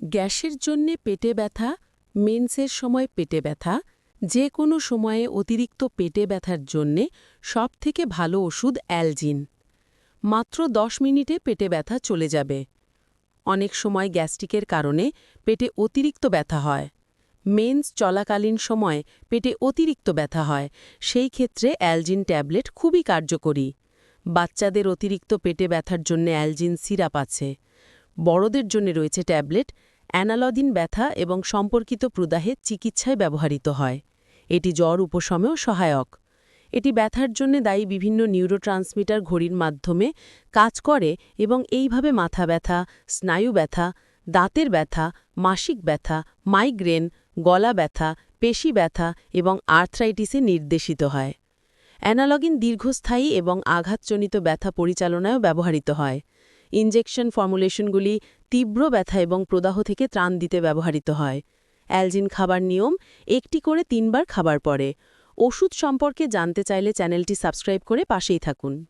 গ্যাসের জন্যে পেটে ব্যথা, মেন্সের সময় পেটে ব্যথা যে কোনো সময়ে অতিরিক্ত পেটে ব্যথার জন্যে সবথেকে ভালো ওষুধ অ্যালজিন। মাত্র 10 মিনিটে পেটে ব্যথা চলে যাবে। অনেক সময় গ্যাস্ট্রিকের কারণে পেটে অতিরিক্ত ব্যথা হয়। মেন্স চলাকালীন সময় পেটে অতিরিক্ত ব্যথা হয়। সেই ক্ষেত্রে অ্যালজিন ট্যাবলেট খুবই কার্যকরী। বাচ্চাদের অতিরিক্ত পেটে ব্যথার জন্য অ্যালজিন সিরাপ আছে। বড়দের জন্য রয়েছে ট্যাবলেট অ্যানালদিন ব্যথা এবং সম্পর্কিত প্রদাহে চিকিৎসায় ব্যবহৃত হয়। এটি জ্বর উপশমেও সহায়ক। এটি ব্যথার জন্য দায়ী বিভিন্ন নিউরোট্রান্সমিটার ঘড়ির মাধ্যমে কাজ করে এবং এইভাবে মাথা ব্যথা, স্নায়ু ব্যথা, দাঁতের ব্যথা, মাসিক ব্যথা, মাইগ্রেন, গলা ব্যথা, পেশি ব্যথা এবং আর্থ্রাইটিসে নির্দেশিত হয়। অ্যানালগিন দীর্ঘস্থায়ী এবং আঘাতজনিত ব্যথা পরিচালনায়ও ব্যবহৃত হয়। ইনজেকশন ফর্মুলেশনগুলি তীব্র ব্যথা এবং প্রদাহ থেকে ত্রাণ দিতে ব্যবহৃত হয়। অ্যালজিন খাবার নিয়ম, একটি করে তিনবার খাবার পরে। ওষুধ সম্পর্কে জানতে চাইলে চ্যানেলটি সাবস্ক্রাইব করে পাশেই থাকুন।